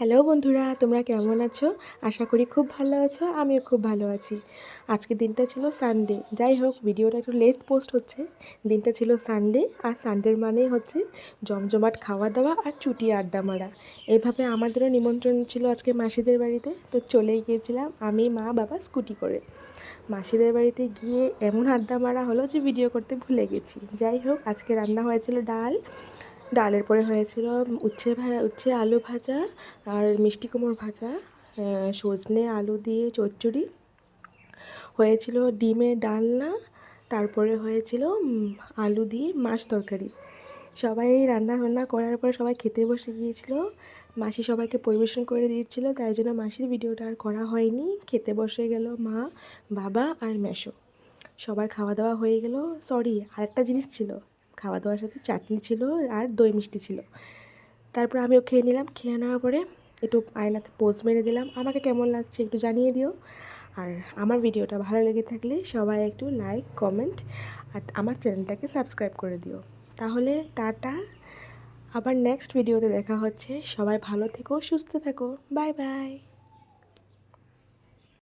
Hello বন্ধুরা, তোমরা কেমন আছো? আশা করি খুব ভালো আছো, আমিও খুব ভালো আছি। আজকে দিনটা ছিল সানডে যাই হোক, ভিডিওটা একটু লেট পোস্ট হচ্ছে। দিনটা ছিল সানডে আর সানডের মানেই হচ্ছে জমজমাট খাওয়া দাওয়া আর চুটি আড্ডা মারা। এইভাবে আমাদেরও নিমন্ত্রণ ছিল আজকে মাসিদের বাড়িতে, তো চলেই গিয়েছিলাম আমি, মা, বাবা স্কুটি করে। মাসিদের বাড়িতে গিয়ে এমন আড্ডা মারা হলো যে ভিডিও করতে ভুলে গেছি। যাই হোক, আজকে রান্না হয়েছিল ডাল ডালের পরে হয়েছিল উচ্ছে উচ্ছে আলু ভাজা আর মিষ্টি কুমড়ো ভাজা সজনে আলু দিয়ে চচ্চড়ি। হয়েছিল ডিমের ডালনা, তারপরে হয়েছিল আলু দিয়ে মাছ তরকারি। সবাই রান্না বান্না করার পর সবাই খেতে বসে গিয়েছিল। মাসি সবাইকে পরিবেশন করে দিয়েছিল, তাই জন্য মাসির ভিডিওটা আর করা হয়নি। খেতে বসে গেল মা, বাবা আর মেশো। সবার খাওয়া দাওয়া হয়ে গেল। সরি, আরেকটা জিনিস ছিল। খাওয়া দাওয়ার সাথে চাটনি ছিল আর দই মিষ্টি ছিল। তারপর আমিও খেয়ে নিলাম, খেয়ে নেওয়ার পরে একটু আয়নাতে পোজ মেরে দিলাম। আমাকে কেমন লাগছে একটু জানিয়ে দিও। আর আমার ভিডিওটা ভালো লেগে থাকলে সবাই একটু লাইক কমেন্ট আর আমার চ্যানেলটাকে সাবস্ক্রাইব করে দিও। তাহলে টাটা, আবার নেক্সট ভিডিওতে দেখা হচ্ছে। সবাই ভালো থেকো, সুস্থ থেকো। Bye bye